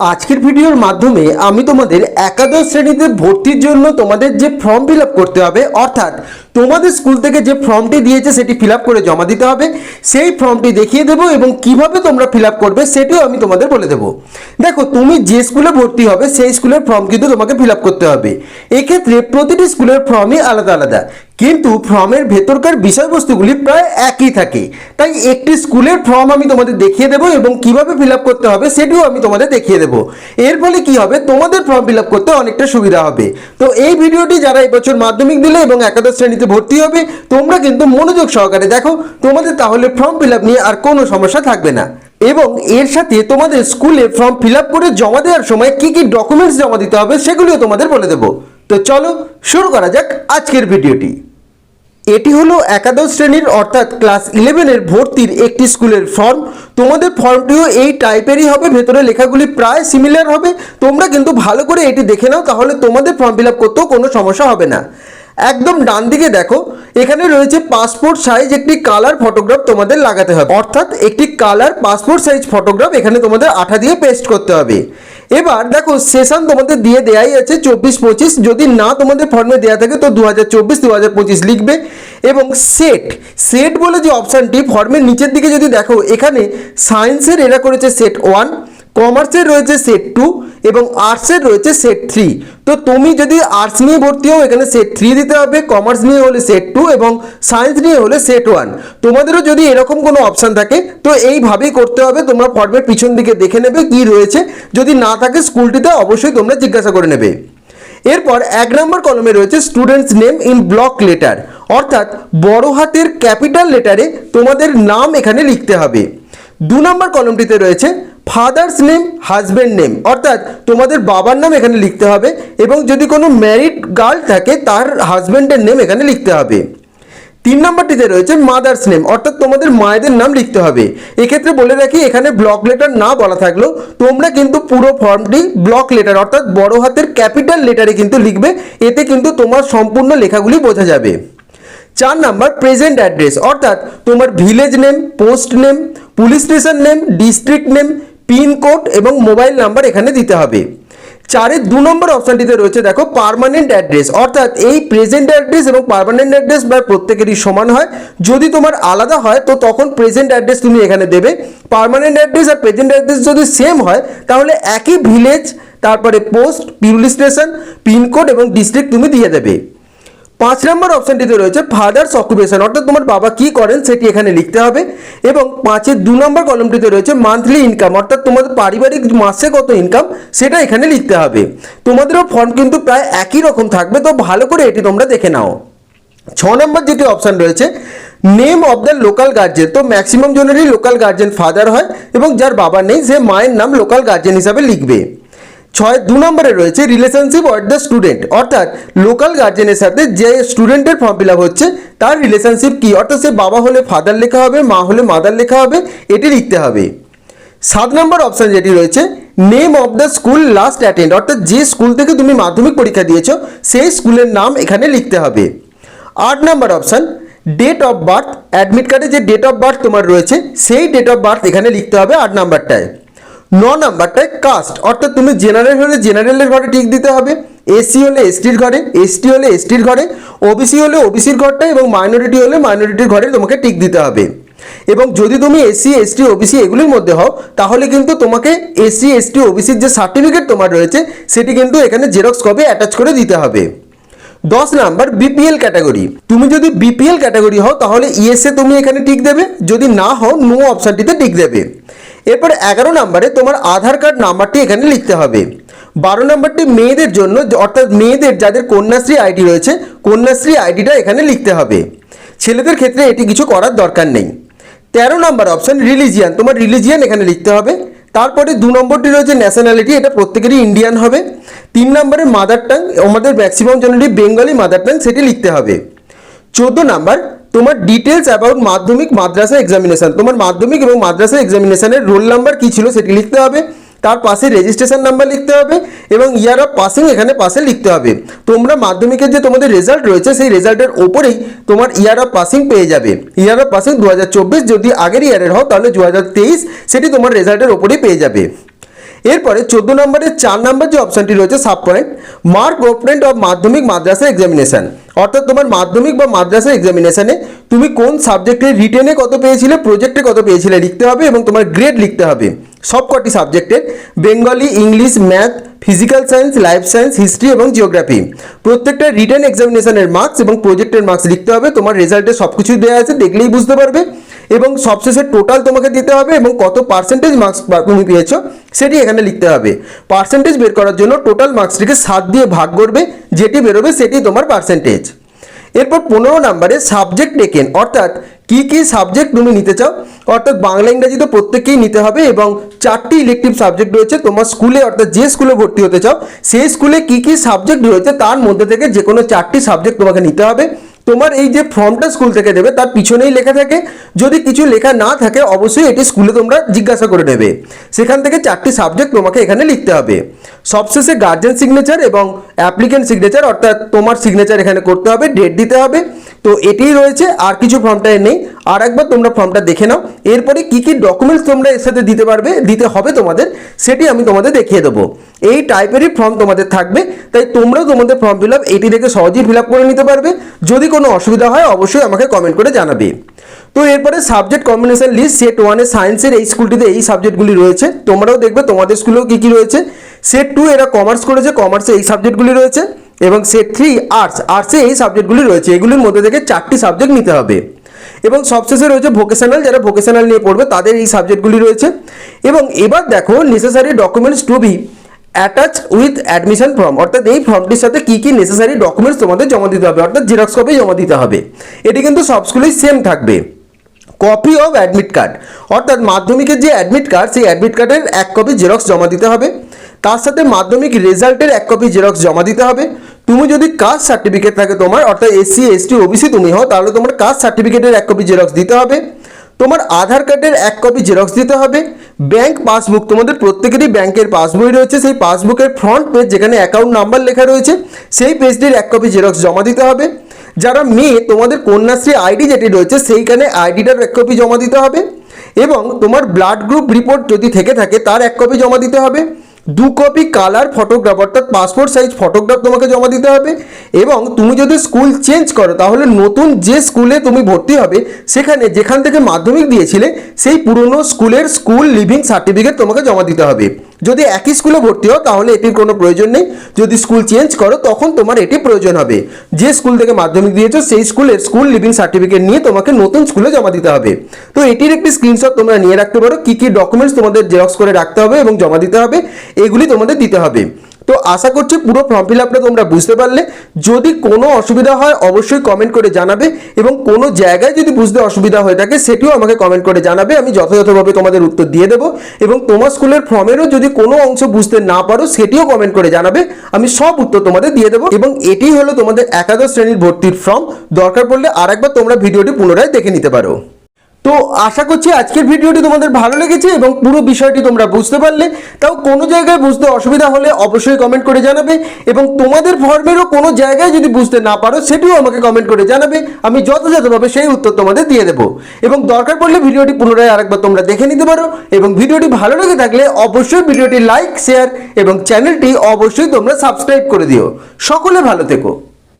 আজকের ভিডিওর মাধ্যমে আমি তোমাদের একাদশ শ্রেণীতে ভর্তির জন্য তোমাদের যে ফর্ম ফিল করতে হবে, অর্থাৎ তোমাদের স্কুল থেকে যে ফর্মটি দিয়েছে সেটি ফিল করে জমা দিতে হবে। সেই ফর্মটি দেখিয়ে দেবো এবং কীভাবে তোমরা ফিল করবে সেটিও আমি তোমাদের বলে দেবো। দেখো, তুমি যে স্কুলে ভর্তি হবে, সেই স্কুলের ফর্ম কিন্তু তোমাকে ফিল করতে হবে। এক্ষেত্রে প্রতিটি স্কুলের ফর্মই আলাদা আলাদা। কিন্তু ফর্মের ভেতরকার বিষয়বস্তুগুলি প্রায় একই থাকে। তাই একটি স্কুলের ফর্ম আমি তোমাদের দেখিয়ে দেবো এবং কীভাবে ফিল করতে হবে সেটিও আমি তোমাদের দেখিয়ে দেবো। এর ফলে কি হবে? তোমাদের ফর্ম ফিল করতে অনেকটা সুবিধা হবে। তো এই ভিডিওটি যারা এবছর মাধ্যমিক দিলে এবং একাদশ শ্রেণীতে ভর্তি হবে, তোমরা কিন্তু মনোযোগ সহকারে দেখো। তোমাদের তাহলে ফর্ম ফিল নিয়ে আর কোনো সমস্যা থাকবে না। এবং এর সাথে তোমাদের স্কুলে ফর্ম ফিল করে জমা দেওয়ার সময় কি কি ডকুমেন্টস জমা দিতে হবে সেগুলিও তোমাদের বলে দেবো। তো চলো শুরু করা যাক আজকের ভিডিওটি। এটি হলো একাদশ শ্রেণির অর্থাৎ ক্লাস ইলেভেনের ভর্তির একটি স্কুলের ফর্ম। তোমাদের ফর্মটিও এই টাইপেরই হবে, ভেতরে লেখাগুলি প্রায় সিমিলার হবে। তোমরা কিন্তু ভালো করে এটি দেখে নাও, তাহলে তোমাদের ফর্ম ফিল আপ করতেও কোনো সমস্যা হবে না। একদম ডান দিকে দেখো, এখানে রয়েছে পাসপোর্ট সাইজ একটি কালার ফটোগ্রাফ তোমাদের লাগাতে হবে। অর্থাৎ একটি কালার পাসপোর্ট সাইজ ফটোগ্রাফ এখানে তোমাদের আঠা দিয়ে পেস্ট করতে হবে। এবার দেখো সেশন তোমাদের দিয়ে দেয়াই আছে চব্বিশ পঁচিশ। যদি না তোমাদের ফর্মে দেওয়া থাকে তো দু হাজার চব্বিশ পঁচিশ লিখবে এবং সেট সেট বলে যে অপশানটি ফর্মের নিচের দিকে যদি দেখো, এখানে সায়েন্সের এরা করেছে সেট ওয়ান কমার্সের রয়েছে সেট টু এবং আর্টসের রয়েছে সেট থ্রি। তো তুমি যদি আর্টস নিয়ে ভর্তি হও, এখানে সেট থ্রি দিতে হবে, কমার্স নিয়ে হলে সেট টু এবং সায়েন্স নিয়ে হলে সেট ওয়ান। তোমাদেরও যদি এরকম কোনো অপশান থাকে, তো এইভাবেই করতে হবে, তোমরা ফর্মের পিছন দিকে দেখে নেবে কি রয়েছে। যদি না থাকে স্কুলটিতে, অবশ্যই তোমরা জিজ্ঞাসা করে নেবে। এরপর এক নম্বর কলমে রয়েছে students name in block letter অর্থাৎ বড় হাতের ক্যাপিটাল লেটারে তোমাদের নাম এখানে লিখতে হবে। দু নম্বর কলমটিতে রয়েছে ফাদার্স নেম হাজব্যান্ড নেম। অর্থাৎ তোমাদের বাবার নাম এখানে লিখতে হবে এবং যদি কোনো ম্যারিড গার্ল থাকে, তার হাজব্যান্ডের নেম এখানে লিখতে হবে। তিন নম্বরটিতে রয়েছে মাদার্স নেম, অর্থাৎ তোমাদের মায়েদের নাম লিখতে হবে। এক্ষেত্রে বলে রাখি, এখানে ব্লক লেটার না বলা থাকলেও তোমরা কিন্তু পুরো ফর্মটি ব্লক লেটার, অর্থাৎ বড় হাতের ক্যাপিটাল লেটারে কিন্তু লিখবে, এতে কিন্তু তোমার সম্পূর্ণ লেখাগুলি বোঝা যাবে। চার নাম্বার, প্রেজেন্ট অ্যাড্রেস, অর্থাৎ তোমার village name, post name, police station name, district name pincode এবং মোবাইল নাম্বার এখানে দিতে হবে। চারের দু নম্বর অপশানটিতে রয়েছে, দেখো পার্মানেন্ট অ্যাড্রেস অর্থাৎ এই প্রেজেন্ট অ্যাড্রেস এবং পার্মানেন্ট অ্যাড্রেস বা প্রত্যেকেরই সমান হয়। যদি তোমার আলাদা হয়, তো তখন প্রেজেন্ট অ্যাড্রেস তুমি এখানে দেবে। পার্মানেন্ট অ্যাড্রেস আর প্রেজেন্ট অ্যাড্রেস যদি সেম হয়, তাহলে একই ভিলেজ তারপরে পোস্ট পুলিশ স্টেশন পিনকোড এবং ডিস্ট্রিক্ট তুমি দিয়ে দেবে। পাঁচ নম্বর অপশানটিতে রয়েছে ফাদার্স অকুপেশন অর্থাৎ তোমার বাবা কি করেন সেটি এখানে লিখতে হবে। এবং পাঁচের দু নম্বর কলমটিতে রয়েছে মান্থলি ইনকাম অর্থাৎ তোমাদের পারিবারিক মাসে কত ইনকাম সেটা এখানে লিখতে হবে। তোমাদেরও ফর্ম কিন্তু প্রায় একই রকম থাকবে, তো ভালো করে এটি তোমরা দেখে নাও। ছ নম্বর যেটি অপশান রয়েছে name of the local guardian তো ম্যাক্সিমাম জনেরই লোকাল গার্জেন ফাদার হয় এবং যার বাবা নেই, সে মায়ের নাম লোকাল গার্জেন হিসাবে লিখবে। ছয়, দু নম্বরে রয়েছে রিলেশনশিপ অফ দ্য স্টুডেন্ট অর্থাৎ লোকাল গার্জেনের সাথে যে স্টুডেন্টের ফর্ম ফিল হচ্ছে, তার রিলেশনশিপ কি? অর্থাৎ সে বাবা হলে ফাদার লেখা হবে, মা হলে মাদার লেখা হবে, এটি লিখতে হবে। সাত নম্বর অপশান যেটি রয়েছে name of the school last attend অর্থাৎ যে স্কুল থেকে তুমি মাধ্যমিক পরীক্ষা দিয়েছ, সেই স্কুলের নাম এখানে লিখতে হবে। আট নম্বর option date of birth admit কার্ডে যে ডেট অফ বার্থ তোমার রয়েছে, সেই ডেট অফ বার্থ এখানে লিখতে হবে আট নাম্বারটায়। ন নাম্বারটায় কাস্ট অর্থাৎ তুমি জেনারেল হলে জেনারেলের ঘরে টিক দিতে হবে এসসি হলে এসটির ঘরে এসটি হলে এসটির ঘরে ওবিসি হলে ওবিসির ঘরটা এবং মাইনরিটি হলে মাইনরিটির ঘরে তোমাকে টিক দিতে হবে। এবং যদি তুমি এসসি এসটি ওবিসি এগুলির মধ্যে হও, তাহলে কিন্তু তোমাকে এসসি এসটি ওবিসির যে সার্টিফিকেট তোমার রয়েছে, সেটি কিন্তু এখানে জেরক্স কপি অ্যাটাচ করে দিতে হবে। দশ নাম্বার বিপিএল ক্যাটাগরি তুমি যদি বিপিএল ক্যাটাগরি হও, তাহলে ইএসএ তুমি এখানে টিক দেবে, যদি না হও নো অপশানটিতে টিক দেবে। এরপর এগারো নাম্বারে তোমার আধার কার্ড নাম্বারটি এখানে লিখতে হবে। বারো নাম্বারটি মেয়েদের জন্য, অর্থাৎ মেয়েদের যাদের কন্যাশ্রী আইডি রয়েছে, কন্যাশ্রী আইডিটা এখানে লিখতে হবে। ছেলেদের ক্ষেত্রে এটি কিছু করার দরকার নেই। তেরো নাম্বার অপশান, রিলিজিয়ান। তোমার রিলিজিয়ান এখানে লিখতে হবে। তারপরে দু নম্বরটি রয়েছে ন্যাশনালিটি, এটা প্রত্যেকেরই ইন্ডিয়ান হবে। তিন নম্বরে মাদার টাং, আমাদের ম্যাক্সিমাম জনেরই বেঙ্গলি মাদার টাং, সেটি লিখতে হবে। চোদ্দ নাম্বার তোমার ডিটেলস অ্যাবাউট মাধ্যমিক মাদ্রাসা এক্সামিনেশন তোমার মাধ্যমিক এবং মাদ্রাসা এক্সামিনেশানের রোল নাম্বার কী ছিল সেটি লিখতে হবে, তার পাশে রেজিস্ট্রেশন নাম্বার লিখতে হবে এবং ইয়ার অফ পাসিং এখানে পাশে লিখতে হবে। তোমরা মাধ্যমিকের যে তোমাদের রেজাল্ট রয়েছে, সেই রেজাল্টের ওপরেই তোমার ইয়ার অফ পাসিং পেয়ে যাবে। ইয়ার অফ পাসিং দু হাজার চব্বিশ যদি আগের ইয়ারের হও তাহলে দু হাজার তেইশ সেটি তোমার রেজাল্টের ওপরেই পেয়ে যাবে। এরপরে চোদ্দ নম্বরের চার নম্বর যে অপশনটি রয়েছে sub point mark obtained of Madhyamik Madrasa examination অর্থাৎ তোমার মাধ্যমিক বা মাদ্রাসা এক্সামিনেশানে তুমি কোন সাবজেক্টে রিটেনে কত পেয়েছিলে প্রজেক্টে কত পেয়েছিলে লিখতে হবে এবং তোমার গ্রেড লিখতে হবে। সবকটি সাবজেক্টের Bengali English math physical science life science history এবং জিওগ্রাফি প্রত্যেকটা রিটার্ন এক্সামিনেশনের মার্কস এবং প্রজেক্টের মার্কস লিখতে হবে, তোমার রেজাল্টে সব কিছুই দেওয়া আছে, দেখলেই বুঝতে পারবে। এবং সবশেষে টোটাল তোমাকে দিতে হবে এবং কত পার্সেন্টেজ মার্কস তুমি পেয়েছ, সেটি এখানে লিখতে হবে। পার্সেন্টেজ বের করার জন্য টোটাল মার্কসটিকে সাত দিয়ে ভাগ করবে, যেটি বেরোবে সেটি তোমার পার্সেন্টেজ এরপর পনেরো নাম্বারে সাবজেক্ট টেকেন অর্থাৎ কি কি সাবজেক্ট তুমি নিতে চাও? অর্থাৎ বাংলা, ইংরাজি তো প্রত্যেককেই নিতে হবে এবং চারটি ইলেকটিভ সাবজেক্ট রয়েছে। তোমার স্কুলে অর্থাৎ যে স্কুলে ভর্তি হতে চাও, সেই স্কুলে কি কি সাবজেক্ট রয়েছে, তার মধ্যে থেকে যে কোনো চারটি সাবজেক্ট তোমাকে নিতে হবে। তোমার এই যে ফর্মটা স্কুল থেকে দেবে, তার পিছনেই লেখা থাকে, যদি কিছু লেখা না থাকে, অবশ্যই এটি স্কুলে তোমরা জিজ্ঞাসা করে নেবে। সেখান থেকে চারটি সাবজেক্ট তোমাকে এখানে লিখতে হবে। সবশেষে গার্জেন সিগনেচার এবং অ্যাপ্লিকেন্ট সিগনেচার অর্থাৎ তোমার সিগনেচার এখানে করতে হবে ডেট দিতে হবে। তো এটিই রয়েছে, আর কিছু ফর্মটায় নেই। আর একবার তোমরা ফর্মটা দেখে নাও। এরপরে কি কি ডকুমেন্টস তোমরা এর সাথে দিতে পারবে, দিতে হবে তোমাদের, সেটি আমি তোমাদের দেখিয়ে দেবো। এই টাইপেরই ফর্ম তোমাদের থাকবে, তাই তোমরাও তোমাদের ফর্ম ফিল আপ এটি থেকে সহজেই ফিল আপ করে নিতে পারবে। যদি কোনো অসুবিধা হয়, অবশ্যই আমাকে কমেন্ট করে জানাবে। তো এরপরে সাবজেক্ট কম্বিনেশন লিস্ট সেট ওয়ানে সায়েন্সের এই স্কুলটিতে এই সাবজেক্টগুলি রয়েছে। তোমরাও দেখবে তোমাদের স্কুলেও কী কী রয়েছে। সেট টু এরা কমার্স করেছে কমার্সে এই সাবজেক্টগুলি রয়েছে। এবং সেট থ্রি আর্টস আর্টসে এই সাবজেক্টগুলি রয়েছে। এগুলির মধ্যে থেকে চারটি সাবজেক্ট নিতে হবে। এবং সবশেষে রয়েছে ভোকেশনাল যারা ভোকেশনাল নিয়ে পড়বে, তাদের এই সাবজেক্টগুলি রয়েছে। এবং এবার দেখো necessary documents to be attach with admission form অর্থাৎ এই ফর্মটির সাথে কী কী নেসেসারি ডকুমেন্টস তোমাদের জমা দিতে হবে? অর্থাৎ জেরক্স কপি জমা দিতে হবে। এটি কিন্তু সব স্কুলেই সেম থাকবে। কপি অফ অ্যাডমিট কার্ড অর্থাৎ মাধ্যমিকের যে অ্যাডমিট কার্ড সেই অ্যাডমিট কার্ডের এক কপি জেরক্স জমা দিতে হবে। তার সাথে মাধ্যমিক রেজাল্টের এক কপি জেরক্স জমা দিতে হবে। তুমি যদি কাস্ট সার্টিফিকেট থাকে তোমার, অর্থাৎ এসসি এসটি ওবিসি তুমি হও, তাহলে তোমার কাস্ট সার্টিফিকেটের এক কপি জেরক্স দিতে হবে। তোমার আধার কার্ডের এক কপি জেরক্স দিতে হবে। ব্যাংক পাসবুক তোমাদের প্রত্যেকেরই ব্যাংকের পাসবই রয়েছে। সেই পাসবুকের ফ্রন্ট পেজ যেখানে অ্যাকাউন্ট নাম্বার লেখা রয়েছে, সেই পেজটির এক কপি জেরক্স জমা দিতে হবে। যারা মেয়ে, তোমাদের কন্যাশ্রী আইডি যেটি রয়েছে, সেইখানে আইডিটার এক কপি জমা দিতে হবে। এবং তোমার ব্লাড গ্রুপ রিপোর্ট যদি থেকে থাকে, তার এক কপি জমা দিতে হবে। দু কপি কালার ফটোগ্রাফ অর্থাৎ পাসপোর্ট সাইজ ফটোগ্রাফ তোমাকে জমা দিতে হবে এবং তুমি যদি স্কুল চেঞ্জ করো, তাহলে নতুন যে স্কুলে তুমি ভর্তি হবে, সেখানে যেখান থেকে মাধ্যমিক দিয়েছিলে, সেই পুরনো স্কুলের স্কুল লিভিং সার্টিফিকেট তোমাকে জমা দিতে হবে। যদি একই স্কুলে ভর্তি হও, তাহলে এটির কোনো প্রয়োজন নেই। যদি স্কুল চেঞ্জ করো, তখন তোমার এটি প্রয়োজন হবে। যে স্কুল থেকে মাধ্যমিক দিয়েছ, সেই স্কুলের স্কুল লিভিং সার্টিফিকেট নিয়ে তোমাকে নতুন স্কুলে জমা দিতে হবে। তো এটির একটি স্ক্রিনশট তোমরা নিয়ে রাখতে পারো, কী কী ডকুমেন্টস তোমাদের জেরক্স করে রাখতে হবে এবং জমা দিতে হবে, এগুলি তোমাদের দিতে হবে। তো আশা করছি পুরো ফর্ম ফিল আপটা তোমরা বুঝতে পারলে। যদি কোনো অসুবিধা হয়, অবশ্যই কমেন্ট করে জানাবে এবং কোনো জায়গায় যদি বুঝতে অসুবিধা হয়ে থাকে, সেটিও আমাকে কমেন্ট করে জানাবে। আমি যথাযথভাবে তোমাদের উত্তর দিয়ে দেবো এবং তোমার স্কুলের ফর্মেরও যদি কোনো অংশ বুঝতে না পারো, সেটিও কমেন্ট করে জানাবে। আমি সব উত্তর তোমাদের দিয়ে দেবো এবং এটি হলো তোমাদের একাদশ শ্রেণির ভর্তির ফর্ম দরকার পড়লে আরেকবার তোমরা ভিডিওটি পুনরায় দেখে নিতে পারো। তো আশা করছি আজকের ভিডিওটি তোমাদের ভালো লেগেছে এবং পুরো বিষয়টি তোমরা বুঝতে পারলে। তাও কোনো জায়গায় বুঝতে অসুবিধা হলে অবশ্যই কমেন্ট করে জানাবে এবং তোমাদের ফর্মেরও কোনো জায়গায় যদি বুঝতে না পারো, সেটিও আমাকে কমেন্ট করে জানাবে। আমি যথাযথভাবে সেই উত্তর তোমাদের দিয়ে দেবো। এবং দরকার পড়লে ভিডিওটি পুনরায় আরেকবার তোমরা দেখে নিতে পারো এবং ভিডিওটি ভালো লেগে থাকলে অবশ্যই ভিডিওটি লাইক শেয়ার এবং চ্যানেলটি অবশ্যই তোমরা সাবস্ক্রাইব করে দিও। সকলে ভালো থেকো।